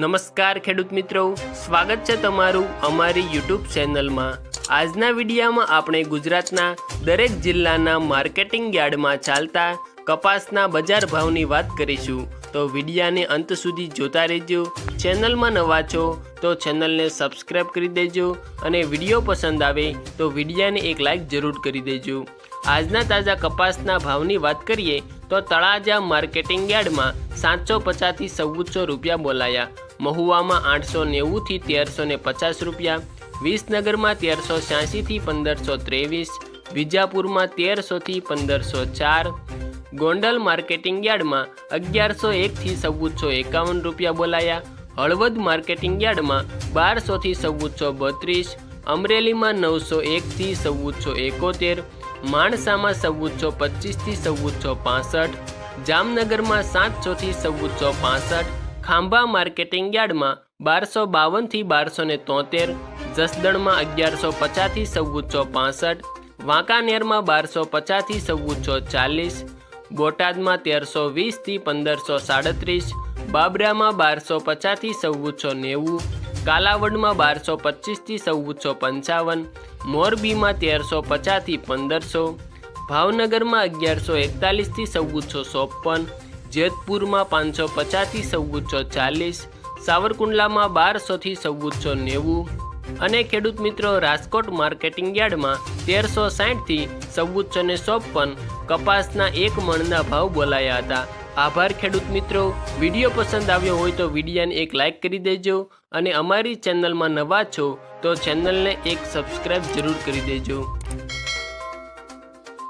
નમસ્કાર ખેડૂત મિત્રો. સ્વાગત છે તમારું અમારી યુટ્યુબ ચેનલમાં. આજના વિડીયામાં આપણે ગુજરાતના દરેક જિલ્લાના માર્કેટિંગ યાર્ડમાં ચાલતા કપાસના બજાર ભાવની વાત કરીશું. તો વિડીયાને અંત સુધી જોતા રહેજો. ચેનલમાં નવા છો તો ચેનલને સબસ્ક્રાઈબ કરી દેજો અને વીડિયો પસંદ આવે તો વિડીયાને એક લાઈક જરૂર કરી દેજો. આજના તાજા કપાસના ભાવની વાત કરીએ તો તળાજા માર્કેટિંગ યાર્ડમાં સાતસો પચાસથી ચૌદસો રૂપિયા બોલાયા. મહુવામાં આઠસો નેવુંથી તેરસો ને પચાસ રૂપિયા, વિસનગરમાં તેરસો છ્યાસીથી પંદરસો ત્રેવીસ, વિજાપુરમાં તેરસોથી પંદરસો ચાર, ગોંડલ માર્કેટિંગ યાર્ડમાં અગિયારસો એકથી ચૌદસો એકાવન રૂપિયા બોલાયા, હળવદ માર્કેટિંગ યાર્ડમાં બારસોથી ચૌદસો બત્રીસ, અમરેલીમાં નવસો એકથી ચૌદસો એકોતેર, માણસામાં ચૌદસો પચીસથી ચૌદસો પાસઠ, જામનગરમાં સાતસોથી ચૌદસો પાસઠ ખાંભા માર્કેટિંગ યાર્ડમાં બારસો બાવનથી બારસો ને તોતેર, જસદણમાં અગિયારસો પચાસથી ચૌદસો પાસઠ, વાંકાનેરમાં બારસો પચાસથી ચૌદસો ચાલીસ, બોટાદમાં તેરસો વીસથી પંદરસો સાડત્રીસ, બાબરામાં બારસો પચાસથી ચૌદસો નેવું, કાલાવડમાં બારસો પચીસથી ચૌદસો પંચાવન, મોરબીમાં તેરસો પચાસથી પંદરસો, ભાવનગરમાં અગિયારસો એકતાલીસથી ચૌદસો ચોપન જેતપુરમાં પાંચસો પચાસથી ચૌદસો ચાલીસ, સાવરકુંડલામાં બારસોથી ચૌદસો નેવું અને ખેડૂત મિત્રો રાજકોટ માર્કેટિંગ યાર્ડમાં તેરસો સાઠથી ચૌદસો ને ચોપન કપાસના એક મણના ભાવ બોલાયા હતા. આભાર ખેડૂત મિત્રો. વીડિયો પસંદ આવ્યો હોય તો વિડીયાને એક લાઇક કરી દેજો અને અમારી ચેનલમાં નવા છો તો ચેનલને એક સબસ્ક્રાઈબ જરૂર કરી દેજો.